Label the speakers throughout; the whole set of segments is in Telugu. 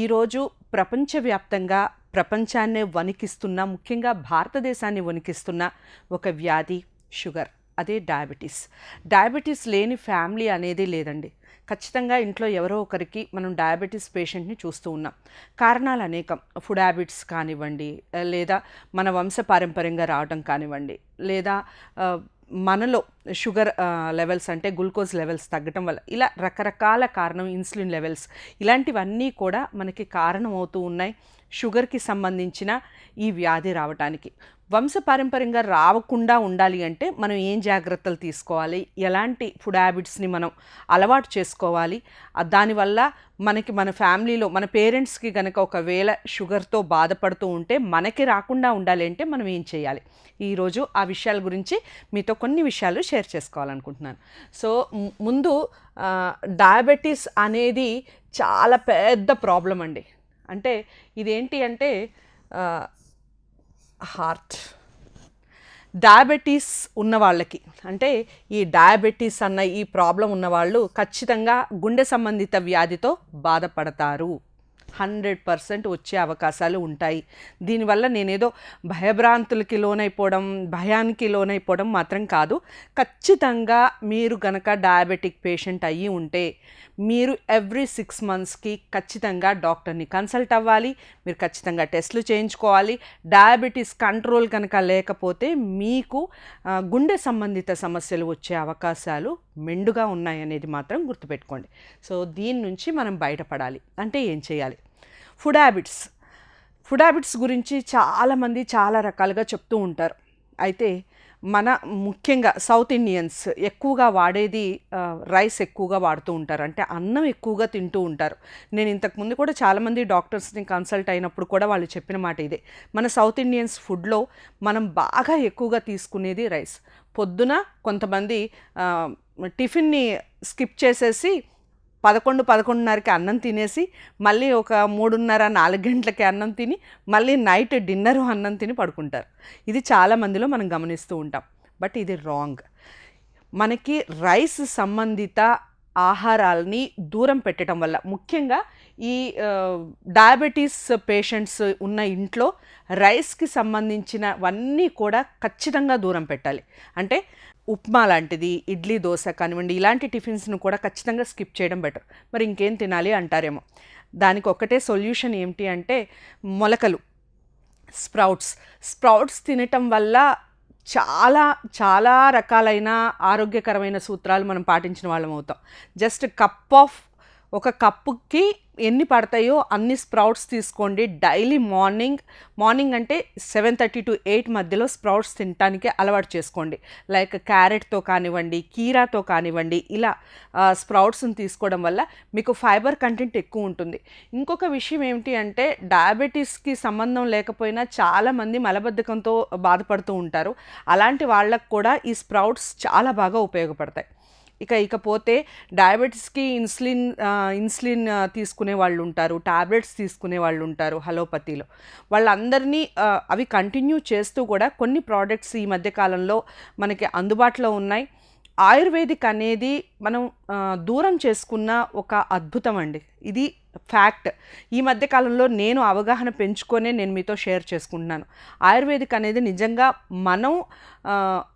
Speaker 1: ఈరోజు ప్రపంచవ్యాప్తంగా ప్రపంచాన్నే వణికిస్తున్న ముఖ్యంగా భారతదేశాన్ని వణికిస్తున్న ఒక వ్యాధి షుగర్ అదే డయాబెటీస్. డయాబెటీస్ లేని ఫ్యామిలీ అనేది లేదండి. ఖచ్చితంగా ఇంట్లో ఎవరో ఒకరికి మనం డయాబెటీస్ పేషెంట్ని చూస్తూ ఉన్నాం. కారణాలు అనేకం. ఫుడ్ హ్యాబిట్స్ కానివ్వండి లేదా మన వంశపారంపర్యంగా రావడం కానివ్వండి లేదా మనలో షుగర్ లెవెల్స్ అంటే గ్లూకోజ్ లెవెల్స్ తగ్గటం వల్ల ఇలా రకరకాల కారణం ఇన్సులిన్ లెవెల్స్ ఇలాంటివన్నీ కూడా మనకి కారణం అవుతూ ఉన్నాయి. షుగర్కి సంబంధించిన ఈ వ్యాధి రావటానికి. వంశపారంపర్యంగా రావకుండా ఉండాలి అంటే మనం ఏం జాగ్రత్తలు తీసుకోవాలి? ఎలాంటి ఫుడ్ హ్యాబిట్స్ని మనం అలవాటు చేసుకోవాలి? దానివల్ల మనకి మన ఫ్యామిలీలో మన పేరెంట్స్కి కనుక ఒకవేళ షుగర్తో బాధపడుతూ ఉంటే మనకి రాకుండా ఉండాలి అంటే మనం ఏం చేయాలి? ఈరోజు ఆ విషయాల గురించి మీతో కొన్ని విషయాలు షేర్ చేసుకోవాలనుకుంటున్నాను. సో ముందు డయాబెటీస్ అనేది చాలా పెద్ద ప్రాబ్లం అండి. అంటే ఇదేంటి అంటే హార్ట్. డయాబెటీస్ ఉన్న వాళ్ళకి అంటే ఈ డయాబెటీస్ అన్న ఈ ప్రాబ్లం ఉన్నవాళ్ళు ఖచ్చితంగా గుండె సంబంధిత వ్యాధితో బాధపడతారు. హండ్రెడ్ పర్సెంట్ వచ్చే అవకాశాలు ఉంటాయి. దీనివల్ల నేనేదో భయభ్రాంతులకి లోనైపోవడం భయానికి లోనైపోవడం మాత్రం కాదు. ఖచ్చితంగా మీరు గనక డయాబెటిక్ పేషెంట్ అయ్యి ఉంటే మీరు ఎవ్రీ సిక్స్ మంత్స్కి ఖచ్చితంగా డాక్టర్ని కన్సల్ట్ అవ్వాలి. మీరు ఖచ్చితంగా టెస్టులు చేయించుకోవాలి. డయాబెటీస్ కంట్రోల్ కనుక లేకపోతే మీకు గుండె సంబంధిత సమస్యలు వచ్చే అవకాశాలు మెండుగా ఉన్నాయనేది మాత్రం గుర్తుపెట్టుకోండి. సో దీని నుంచి మనం బయటపడాలి. అంటే ఏం చేయాలి? Food habits. ఫుడ్ హ్యాబిట్స్ గురించి చాలామంది చాలా రకాలుగా చెప్తూ ఉంటారు. అయితే మన ముఖ్యంగా సౌత్ ఇండియన్స్ ఎక్కువగా వాడేది రైస్ ఎక్కువగా వాడుతూ ఉంటారు. అంటే అన్నం ఎక్కువగా తింటూ ఉంటారు. నేను ఇంతకుముందు కూడా చాలామంది డాక్టర్స్ని కన్సల్ట్ అయినప్పుడు కూడా వాళ్ళు చెప్పిన మాట ఇదే. మన సౌత్ ఇండియన్స్ ఫుడ్లో మనం బాగా ఎక్కువగా తీసుకునేది రైస్. పొద్దున కొంతమంది టిఫిన్ని స్కిప్ చేసేసి పదకొండు పదకొండున్నరకి అన్నం తినేసి మళ్ళీ ఒక మూడున్నర నాలుగు గంటలకి అన్నం తిని మళ్ళీ నైట్ డిన్నర్ అన్నం తిని పడుకుంటారు. ఇది చాలా మందిలో మనం గమనిస్తూ ఉంటాం. బట్ ఇది రాంగ్. మనకి రైస్ సంబంధిత ఆహారాలని దూరం పెట్టడం వల్ల ముఖ్యంగా ఈ డయాబెటీస్ పేషెంట్స్ ఉన్న ఇంట్లో రైస్కి సంబంధించినవన్నీ కూడా ఖచ్చితంగా దూరం పెట్టాలి. అంటే ఉప్మా లాంటిది ఇడ్లీ దోశ కానివ్వండి ఇలాంటి టిఫిన్స్ను కూడా ఖచ్చితంగా స్కిప్ చేయడం బెటర్. మరి ఇంకేం తినాలి అంటారేమో. దానికి ఒకటే సొల్యూషన్ ఏమిటి అంటే మొలకలు స్ప్రౌట్స్. స్ప్రౌట్స్ తినటం వల్ల చాలా చాలా రకాలైన ఆరోగ్యకరమైన సూత్రాలు మనం పాటించిన వాళ్ళం అవుతాం. జస్ట్ కప్ ఆఫ్ ఒక కప్పుకి ఎన్ని పడతాయో అన్ని స్ప్రౌట్స్ తీసుకోండి. డైలీ మార్నింగ్ మార్నింగ్ అంటే సెవెన్ థర్టీ టు ఎయిట్ మధ్యలో స్ప్రౌట్స్ తినటానికి అలవాటు చేసుకోండి. లైక్ క్యారెట్తో కానివ్వండి కీరాతో కానివ్వండి ఇలా స్ప్రౌట్స్ని తీసుకోవడం వల్ల మీకు ఫైబర్ కంటెంట్ ఎక్కువ ఉంటుంది. ఇంకొక విషయం ఏమిటి అంటే డయాబెటీస్కి సంబంధం లేకపోయినా చాలామంది మలబద్ధకంతో బాధపడుతూ ఉంటారు. అలాంటి వాళ్ళకు కూడా ఈ స్ప్రౌట్స్ చాలా బాగా ఉపయోగపడతాయి. ఇక ఇకపోతే డయాబెటీస్కి ఇన్సులిన్ ఇన్సులిన్ తీసుకునే వాళ్ళు ఉంటారు టాబ్లెట్స్ తీసుకునే వాళ్ళు ఉంటారు హలోపతిలో. వాళ్ళందరినీ అవి కంటిన్యూ చేస్తూ కూడా కొన్ని ప్రోడక్ట్స్ ఈ మధ్యకాలంలో మనకి అందుబాటులో ఉన్నాయి. ఆయుర్వేదిక్ అనేది మనం దూరం చేసుకున్న ఒక అద్భుతం అండి. ఇది ఫ్యాక్ట్. ఈ మధ్య కాలంలో నేను అవగాహన పెంచుకొనే నేను మీతో షేర్ చేసుకుంటున్నాను. ఆయుర్వేదిక్ అనేది నిజంగా మనం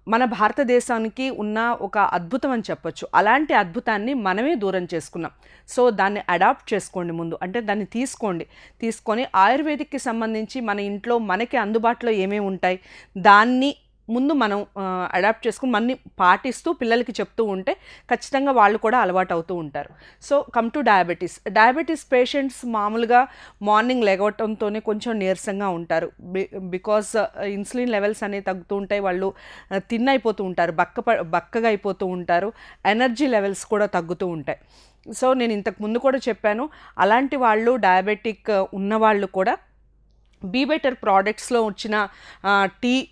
Speaker 1: మన భారతదేశానికి ఉన్న ఒక అద్భుతం అని చెప్పొచ్చు. అలాంటి అద్భుతాన్ని మనమే దూరం చేసుకున్నాం. సో దాన్ని అడాప్ట్ చేసుకోండి ముందు. అంటే దాన్ని తీసుకోండి. తీసుకొని ఆయుర్వేదిక్కి సంబంధించి మన ఇంట్లో మనకి అందుబాటులో ఏమేమి ఉంటాయి? దాన్ని ముందు మనం అడాప్ట్ చేసుకుని మన్ని పాటిస్తూ పిల్లలకి చెప్తూ ఉంటే ఖచ్చితంగా వాళ్ళు కూడా అలవాటు అవుతూ ఉంటారు. So come to diabetes diabetes patients మామూలుగా మార్నింగ్ లెగవటంతోనే కొంచెం నీరసంగా ఉంటారు. బికాస్ ఇన్సులిన్ లెవెల్స్ అనేవి తగ్గుతూ ఉంటాయి వాళ్ళు తిన్ అయిపోతూ ఉంటారు బక్క ప- బక్కగా అయిపోతూ ఉంటారు ఎనర్జీ లెవెల్స్ కూడా తగ్గుతూ ఉంటాయి. సో నేను ఇంతకు ముందు కూడా చెప్పాను అలాంటి వాళ్ళు డయాబెటిక్ ఉన్నవాళ్ళు కూడా బీ బెటర్ ప్రోడక్ట్స్లో వచ్చిన టీ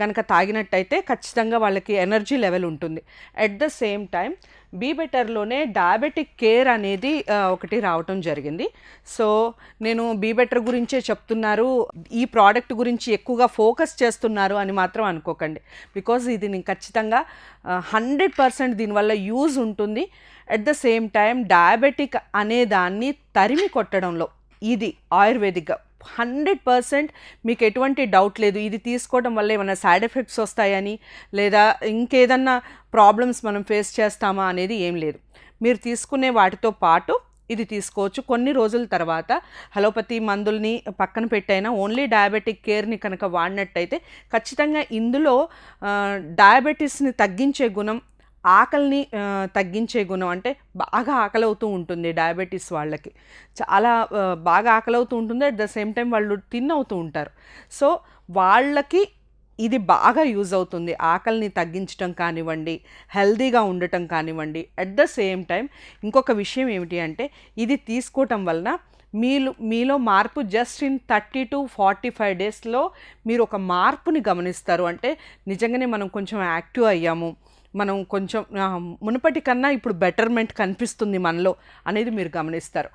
Speaker 1: కనుక తాగినట్టయితే ఖచ్చితంగా వాళ్ళకి ఎనర్జీ లెవెల్ ఉంటుంది. At the same time be బెటర్లోనే diabetic care అనేది ఒకటి రావటం జరిగింది. సో నేను బీ బెటర్ గురించే చెప్తున్నారు. ఈ ప్రోడక్ట్ గురించి ఎక్కువగా ఫోకస్ చేస్తున్నారు అని మాత్రం అనుకోకండి. బికాజ్ ఇది నేను ఖచ్చితంగా హండ్రెడ్ పర్సెంట్ దీనివల్ల యూజ్ ఉంటుంది. At the same time diabetic అనే దాన్ని తరిమి కొట్టడంలో ఇది ఆయుర్వేదిక్గా హండ్రెడ్ పర్సెంట్ మీకు ఎటువంటి డౌట్ లేదు. ఇది తీసుకోవడం వల్ల ఏమైనా సైడ్ ఎఫెక్ట్స్ వస్తాయని లేదా ఇంకేదన్నా ప్రాబ్లమ్స్ మనం ఫేస్ చేస్తామా అనేది ఏం లేదు. మీరు తీసుకునే వాటితో పాటు ఇది తీసుకోవచ్చు. కొన్ని రోజుల తర్వాత హలోపతి మందుల్ని పక్కన పెట్టైనా ఓన్లీ డయాబెటిక్ కేర్ని కనుక వాడినట్టయితే ఖచ్చితంగా ఇందులో డయాబెటీస్ని తగ్గించే గుణం ఆకలిని తగ్గించే గుణం అంటే బాగా ఆకలి అవుతూ ఉంటుంది డయాబెటీస్ వాళ్ళకి. చాలా బాగా ఆకలి అవుతూ ఉంటుంది. అట్ ద సేమ్ టైం వాళ్ళు తిన్ అవుతూ ఉంటారు. సో వాళ్ళకి ఇది బాగా యూజ్ అవుతుంది. ఆకలిని తగ్గించడం కానివ్వండి హెల్దీగా ఉండటం కానివ్వండి. అట్ ద సేమ్ టైం ఇంకొక విషయం ఏమిటి అంటే ఇది తీసుకోవటం వలన మీలో మీలో మార్పు just in thirty to forty five డేస్లో మీరు ఒక మార్పుని గమనిస్తారు. అంటే నిజంగానే మనం కొంచెం యాక్టివ్ అయ్యాము. మనం కొంచెం మునుపటి కన్నా ఇప్పుడు బెటర్మెంట్ కనిపిస్తుంది మనలో అనేది మీరు గమనిస్తారు.